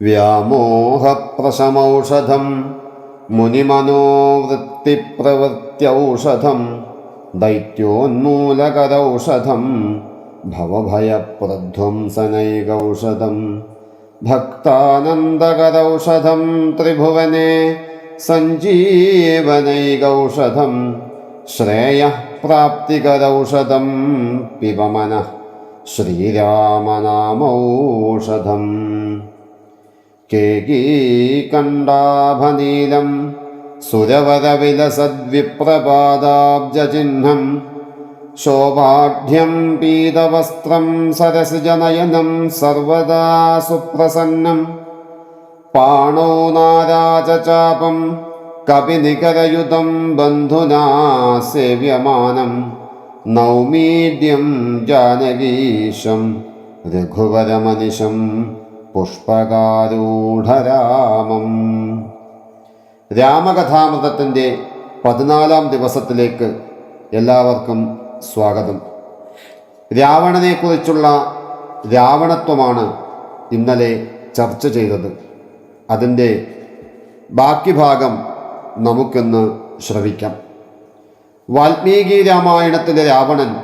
വ്യാമോഹപ്രശമൗഷധം മുനിമനോവൃത്തിപ്രവൃത്യൗഷധം ദൈത്യോന്മൂലകരൗഷധം ഭവഭയപ്രധ്വംസനൈകൗഷധം ഭക്താനന്ദകരൗഷധം ത്രിഭുവനെ സഞ്ജീവനൈകൗഷധം ശ്രേയഃപ്രാപ്തികരൗഷധം പിബമനഃ ശ്രീരാമനാമൗഷധം. കേകീകണ്ഠാഭനീലം സുരവരവിലസദ്വിപ്രപാദാബ്ജചിഹ്നം ശോഭാഢ്യം പീതവസ്ത്രം സരസിജനയനം സർവദാ സുപ്രസന്നം പാണോ നാരാജചാപം കപിനികരയുതം ബന്ധുനാ സേവ്യമാനം നൗമീഡ്യം ജാനകീശം രഘുവരമനിശം പുഷ്പകാരൂഢരാമം. രാമകഥാമൃതത്തിന്റെ പതിനാലാം ദിവസത്തിലേക്ക് എല്ലാവർക്കും സ്വാഗതം. രാവണനെക്കുറിച്ചുള്ള രാവണത്വമാണ് ഇന്നലെ ചർച്ച ചെയ്തത്. അതിന്റെ ബാക്കി ഭാഗം നമുക്കിന്ന് ശ്രവിക്കാം. വാൽമീകി രാമായണത്തിലെ രാവണൻ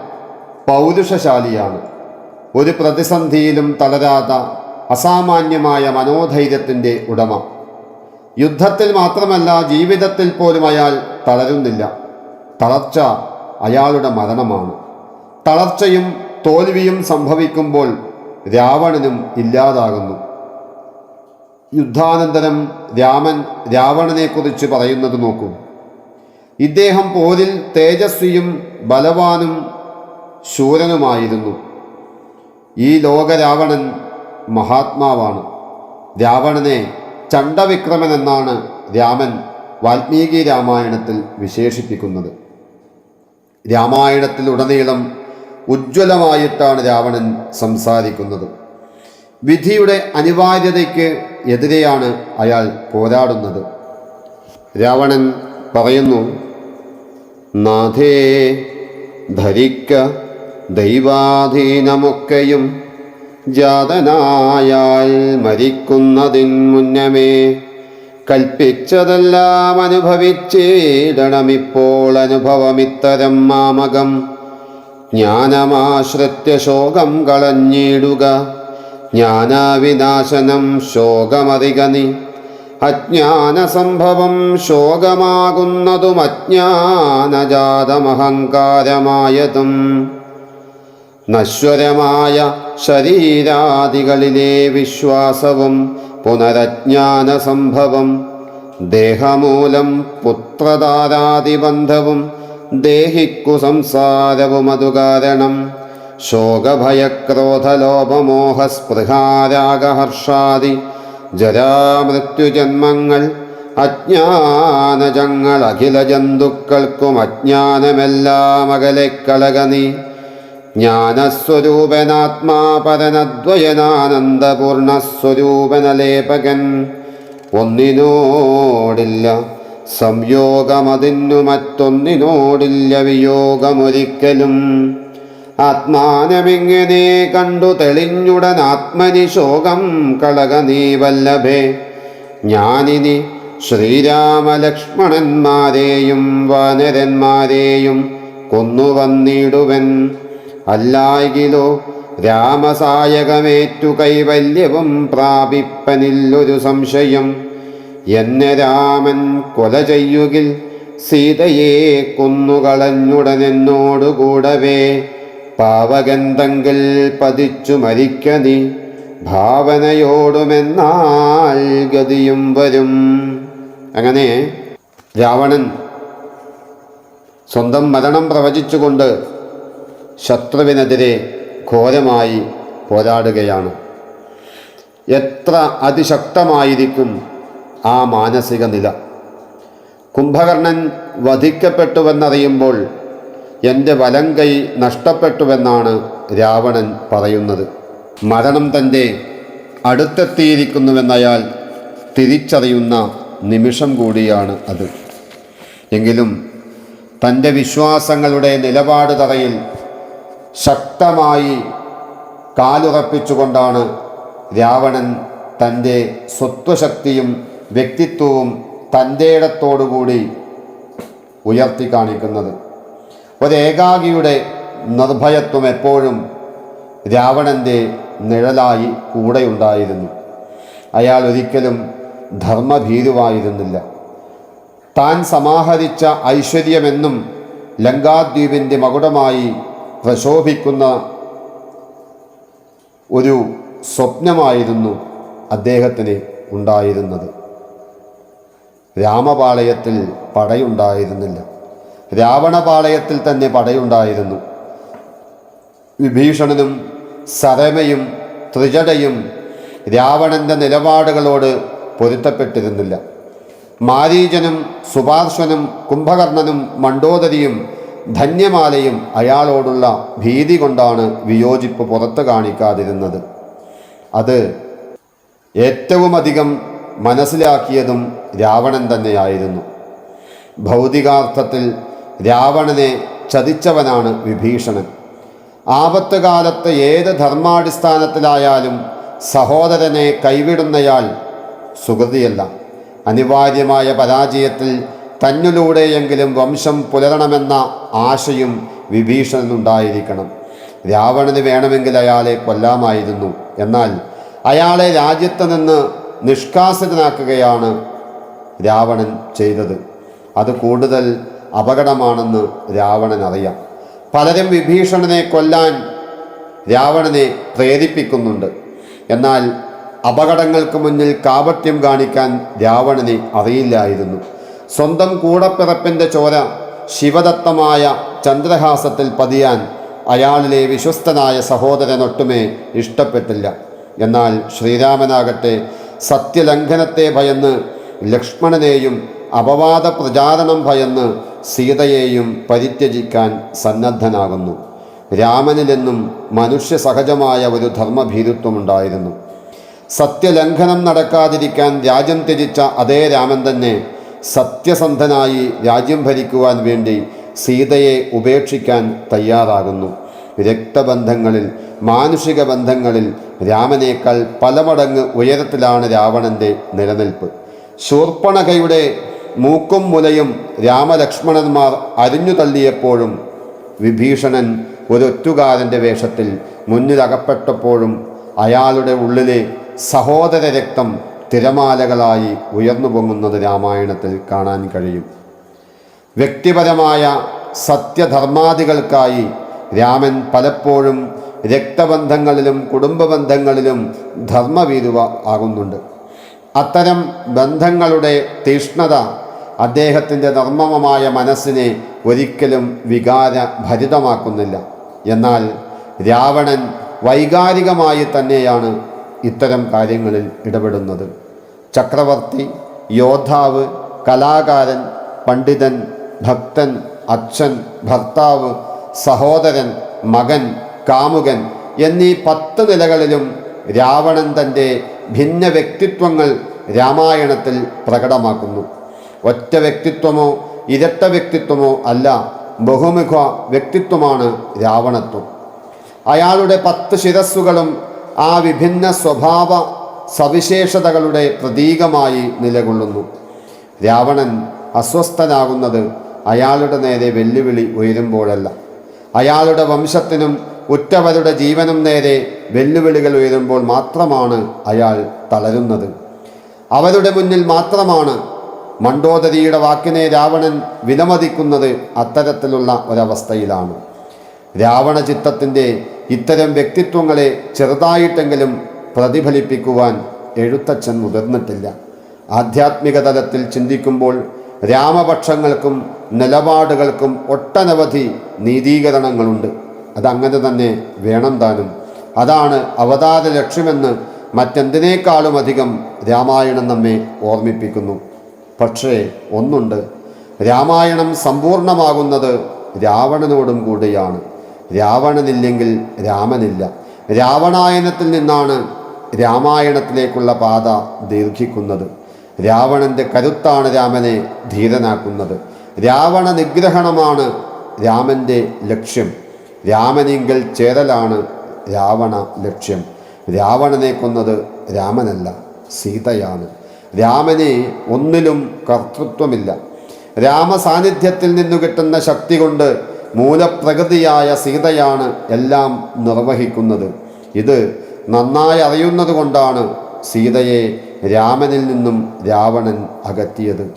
പൗരുഷശാലിയാണ്. ഒരു പ്രതിസന്ധിയിലും തളരാത്ത അസാമാന്യമായ മനോധൈര്യത്തിന്റെ ഉടമ. യുദ്ധത്തിൽ മാത്രമല്ല ജീവിതത്തിൽ പോലും അയാൾ തളരുന്നില്ല. തളർച്ച അയാളുടെ മരണമാണ്. തളർച്ചയും തോൽവിയും സംഭവിക്കുമ്പോൾ രാവണനും ഇല്ലാതാകുന്നു. യുദ്ധാനന്തരം രാമൻ രാവണനെക്കുറിച്ച് പറയുന്നത് നോക്കൂ. ഇദ്ദേഹം പോരിൽ തേജസ്വിയും ബലവാനും ശൂരനുമായിരുന്നു. ഈ ലോക രാവണൻ മഹാത്മാവാണ്. രാവണനെ ചണ്ഡവിക്രമൻ എന്നാണ് രാമൻ വാൽമീകി രാമായണത്തിൽ വിശേഷിപ്പിക്കുന്നത്. രാമായണത്തിലുടനീളം ഉജ്ജ്വലമായിട്ടാണ് രാവണൻ സംസാരിക്കുന്നത്. വിധിയുടെ അനിവാര്യതയ്ക്ക് എതിരെയാണ് അയാൾ പോരാടുന്നത്. രാവണൻ പറയുന്നു നാഥേ ധരിക്ക ദൈവാധീനമൊക്കെയും ജാതനായാൽ മരിക്കുന്നതിൻ മുന്നമേ. കൽപ്പിച്ചതെല്ലാം അനുഭവിച്ചിടണമിപ്പോൾ അനുഭവമിത്തരം മാമകം. ജ്ഞാനമാശ്രിത്യ ശോകം കളഞ്ഞിടുക. ജ്ഞാനവിനാശനം അജ്ഞാന അജ്ഞാനസംഭവം ശോകമാകുന്നതും അജ്ഞാനജാതമഹങ്കാരമായതും. നശ്വരമായ ശരീരാദികളിലെ വിശ്വാസവും പുനരജ്ഞാന സംഭവം ദേഹമൂലം പുത്രതാരാതിബന്ധവും ദേഹിക്കു സംസാരവും അതു കാരണം ശോകഭയക്രോധലോപമോഹസ്പൃഹാരാഗഹർഷാദി ജരാമൃത്യുജന്മങ്ങൾ അജ്ഞാനജങ്ങൾ അഖില ജന്തുക്കൾക്കും അജ്ഞാനമെല്ലാം കളകനീ ജ്ഞാനസ്വരൂപനാത്മാ പരനദ്വയനാനന്ദപൂർണസ്വരൂപനലേപകൻ ഒന്നിനോടില്ല സംയോഗമതിന്നു മറ്റൊന്നിനോടില്ല വിയോഗമൊരിക്കലും. ആത്മാനമിങ്ങനെ കണ്ടു തെളിഞ്ഞുടൻ ആത്മനി ശോകം കളക നീ വല്ലഭേ ഞാനിനി ശ്രീരാമലക്ഷ്മണന്മാരെയും വാനരന്മാരെയും കൊന്നുവന്നിടുവൻ. അല്ലായികിലോ രാമസായകമേറ്റു കൈവല്യവും പ്രാപിപ്പനില്ലൊരു സംശയം. എന്നെ രാമൻ കൊല ചെയ്യുകിൽ സീതയെ കൊന്നുകളഞ്ഞുടനെന്നോടുകൂടവേ പാവകന്തെങ്കിൽ പതിച്ചു മരിക്ക നീ ഭാവനയോടുമെന്നാൽ ഗതിയും വരും. അങ്ങനെ രാവണൻ സ്വന്തം മരണം പ്രവചിച്ചുകൊണ്ട് ശത്രുവിനെതിരെ ഘോരമായി പോരാടുകയാണ്. എത്ര അതിശക്തമായിരിക്കും ആ മാനസിക നില. കുംഭകർണൻ വധിക്കപ്പെട്ടുവെന്നറിയുമ്പോൾ എന്റെ വലം കൈ നഷ്ടപ്പെട്ടുവെന്നാണ് രാവണൻ പറയുന്നത്. മരണം തന്റെ അടുത്തെത്തിയിരിക്കുന്നുവെന്നയാൾ തിരിച്ചറിയുന്ന നിമിഷം കൂടിയാണ് അത്. എങ്കിലും തന്റെ വിശ്വാസങ്ങളുടെ നിലപാട് തറയിൽ ശക്തമായി കാലുറപ്പിച്ചുകൊണ്ടാണ് രാവണൻ തന്റെ സ്വത്വശക്തിയും വ്യക്തിത്വവും തന്റെ ഇടത്തോടുകൂടി ഉയർത്തി കാണിക്കുന്നത്. ഒരേകാഗിയുടെ നിർഭയത്വം എപ്പോഴും രാവണന്റെ നിഴലായി കൂടെയുണ്ടായിരുന്നു. അയാൾ ഒരിക്കലും ധർമ്മഭീരുവായിരുന്നില്ല. താൻ സമാഹരിച്ച ഐശ്വര്യമെന്നും ലങ്കാദ്വീപിന്റെ മകുടമായി പ്രശോഭിക്കുന്ന ഒരു സ്വപ്നമായിരുന്നു അദ്ദേഹത്തിന് ഉണ്ടായിരുന്നത്. രാമപാളയത്തിൽ പടയുണ്ടായിരുന്നില്ല. രാവണപാളയത്തിൽ തന്നെ പടയുണ്ടായിരുന്നു. വിഭീഷണനും സരമയും ത്രിജടയും രാവണന്റെ നിലപാടുകളോട് പൊരുത്തപ്പെട്ടിരുന്നില്ല. മാരീചനും സുഭാർഷനും കുംഭകർണനും മണ്ടോദരിയും ധന്യമാലയും അയാളോടുള്ള ഭീതി കൊണ്ടാണ് വിയോജിപ്പ് പുറത്തു കാണിക്കാതിരുന്നത്. അത് ഏറ്റവുമധികം മനസ്സിലാക്കിയതും രാവണൻ തന്നെയായിരുന്നു. ഭൗതികാർത്ഥത്തിൽ രാവണനെ ചതിച്ചവനാണ് വിഭീഷണൻ. ആപത്ത് കാലത്ത് ഏത് ധർമാടിസ്ഥാനത്തിലായാലും സഹോദരനെ കൈവിടുന്നയാൾ സുഗതിയല്ല അനിവാര്യമായ പരാജയത്തിൽ തന്നിലൂടെയെങ്കിലും വംശം പുലരണമെന്ന ആശയും വിഭീഷണനുണ്ടായിരിക്കണം. രാവണന് വേണമെങ്കിൽ അയാളെ കൊല്ലാമായിരുന്നു. എന്നാൽ അയാളെ രാജ്യത്ത് നിന്ന് നിഷ്കാസിതനാക്കുകയാണ് രാവണൻ ചെയ്തത്. അത് കൂടുതൽ അപകടമാണെന്ന് രാവണൻ അറിയാം പലരും വിഭീഷണനെ കൊല്ലാൻ രാവണനെ പ്രേരിപ്പിക്കുന്നുണ്ട്. എന്നാൽ അപകടങ്ങൾക്ക് മുന്നിൽ കാപട്യം കാണിക്കാൻ രാവണനെ അറിയില്ലായിരുന്നു. സ്വന്തം കൂടപ്പിറപ്പിന്റെ ചോര ശിവദത്തമായ ചന്ദ്രഹാസത്തിൽ പതിയാൻ അയാളിലെ വിശ്വസ്തനായ സഹോദരനൊട്ടുമേ ഇഷ്ടപ്പെട്ടില്ല. എന്നാൽ ശ്രീരാമനാകട്ടെ സത്യലംഘനത്തെ ഭയന്ന് ലക്ഷ്മണനെയും അപവാദ പ്രചാരണം ഭയന്ന് സീതയെയും പരിത്യജിക്കാൻ സന്നദ്ധനാകുന്നു. രാമനിലെന്നും മനുഷ്യ സഹജമായ ഒരു ധർമ്മഭീരുത്വമുണ്ടായിരുന്നു. സത്യലംഘനം നടക്കാതിരിക്കാൻ രാജ്യം തിരിച്ച അതേ രാമൻ തന്നെ സത്യസന്ധനായി രാജ്യം ഭരിക്കുവാൻ വേണ്ടി സീതയെ ഉപേക്ഷിക്കാൻ തയ്യാറാകുന്നു. രക്തബന്ധങ്ങളിൽ മാനുഷിക ബന്ധങ്ങളിൽ രാമനേക്കാൾ പലമടങ്ങ് ഉയരത്തിലാണ് രാവണന്റെ നിലനിൽപ്പ്. ശൂർപ്പണകയുടെ മൂക്കും മുലയും രാമലക്ഷ്മണന്മാർ അരിഞ്ഞു തള്ളിയപ്പോഴും വിഭീഷണൻ ഒരൊറ്റുകാരന്റെ വേഷത്തിൽ മുന്നിലകപ്പെട്ടപ്പോഴും അയാളുടെ ഉള്ളിലെ സഹോദര രക്തം തിരമാലകളായി ഉയർന്നു പൊങ്ങുന്നത് രാമായണത്തിൽ കാണാൻ കഴിയും. വ്യക്തിപരമായ സത്യധർമാദികൾക്കായി രാമൻ പലപ്പോഴും രക്തബന്ധങ്ങളിലും കുടുംബ ബന്ധങ്ങളിലും ധർമ്മവീരുവ ആകുന്നുണ്ട്. അത്തരം ബന്ധങ്ങളുടെ തീഷ്ണത അദ്ദേഹത്തിന്റെ നിർമ്മമമായ മനസ്സിനെ ഒരിക്കലും വികാര ഭരിതമാക്കുന്നില്ല എന്നാൽ രാവണൻ വൈകാരികമായി തന്നെയാണ് ഇത്തരം കാര്യങ്ങളിൽ ഇടപെടുന്നത്. ചക്രവർത്തി യോദ്ധാവ് കലാകാരൻ പണ്ഡിതൻ ഭക്തൻ അച്ഛൻ ഭർത്താവ് സഹോദരൻ മകൻ കാമുകൻ എന്നീ പത്ത് നിലകളിലും രാവണൻ തന്റെ ഭിന്ന വ്യക്തിത്വങ്ങൾ രാമായണത്തിൽ പ്രകടമാക്കുന്നു. ഒറ്റ വ്യക്തിത്വമോ ഇരട്ട വ്യക്തിത്വമോ അല്ല ബഹുമുഖ വ്യക്തിത്വമാണ് രാവണത്വം. അയാളുടെ പത്ത് ശിരസ്സുകളും ആ വിഭിന്ന സ്വഭാവ സവിശേഷതകളുടെ പ്രതീകമായി നിലകൊള്ളുന്നു. രാവണൻ അസ്വസ്ഥനാകുന്നത് അയാളുടെ നേരെ വെല്ലുവിളി ഉയരുമ്പോഴല്ല. അയാളുടെ വംശത്തിനും ഉറ്റവരുടെ ജീവനും നേരെ വെല്ലുവിളികൾ ഉയരുമ്പോൾ മാത്രമാണ് അയാൾ തളരുന്നത്. അവരുടെ മുന്നിൽ മാത്രമാണ് മണ്ടോദരിയുടെ വാക്കിനെ രാവണൻ വിലമതിക്കുന്നത് അത്തരത്തിലുള്ള ഒരവസ്ഥയിലാണ്. രാവണ ചിത്തത്തിന്റെ ഇത്തരം വ്യക്തിത്വങ്ങളെ ചെറുതായിട്ടെങ്കിലും പ്രതിഫലിപ്പിക്കുവാൻ എഴുത്തച്ഛൻ മുതിർന്നിട്ടില്ല. ആധ്യാത്മിക തലത്തിൽ ചിന്തിക്കുമ്പോൾ രാമപക്ഷങ്ങൾക്കും നിലപാടുകൾക്കും ഒട്ടനവധി നീതീകരണങ്ങളുണ്ട്. അതങ്ങനെ തന്നെ വേണം താനും. അതാണ് അവതാര ലക്ഷ്യമെന്ന് മറ്റെന്തിനേക്കാളും അധികം രാമായണം നമ്മെ ഓർമ്മിപ്പിക്കുന്നു. പക്ഷേ ഒന്നുണ്ട്. രാമായണം സമ്പൂർണമാകുന്നത് രാവണനോടും കൂടിയാണ്. രാവണനില്ലെങ്കിൽ രാമനില്ല. രാവണായനത്തിൽ നിന്നാണ് രാമായണത്തിലേക്കുള്ള പാത ദീർഘിക്കുന്നത്. രാവണന്റെ കരുത്താണ് രാമനെ ധീരനാക്കുന്നത്. രാവണ നിഗ്രഹണമാണ് രാമന്റെ ലക്ഷ്യം. രാമനെങ്കിൽ ചേരലാണ് രാവണ ലക്ഷ്യം. രാവണനെ കൊന്നത് രാമനല്ല സീതയാണ്. രാമനെ ഒന്നിലും കർത്തൃത്വമില്ല. രാമസാന്നിധ്യത്തിൽ നിന്നു കിട്ടുന്ന ശക്തി കൊണ്ട് മൂലപ്രകൃതിയായ സീതയാണ് എല്ലാം നിർവഹിക്കുന്നത്. ഇത് നന്നായി അറിയുന്നത് കൊണ്ടാണ് സീതയെ രാമനിൽ നിന്നും രാവണൻ അകറ്റിയത്.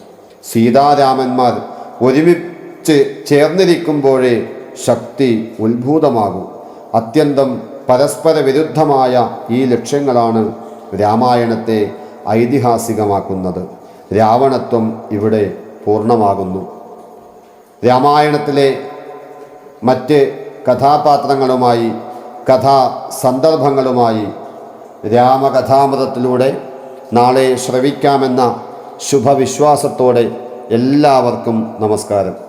സീതാരാമന്മാർ ഒരുമിച്ച് ചേർന്നിരിക്കുമ്പോഴേ ശക്തി ഉത്ഭൂതമാകും. അത്യന്തം പരസ്പര വിരുദ്ധമായ ഈ ലക്ഷ്യങ്ങളാണ് രാമായണത്തെ ഐതിഹാസികമാക്കുന്നത്. രാവണത്വം ഇവിടെ പൂർണമാകുന്നു. രാമായണത്തിലെ മറ്റ് കഥാപാത്രങ്ങളുമായി കഥാ സന്ദർഭങ്ങളുമായി രാമകഥാമൃതത്തിലൂടെ നാളെ ശ്രവിക്കാമെന്ന ശുഭവിശ്വാസത്തോടെ എല്ലാവർക്കും നമസ്കാരം.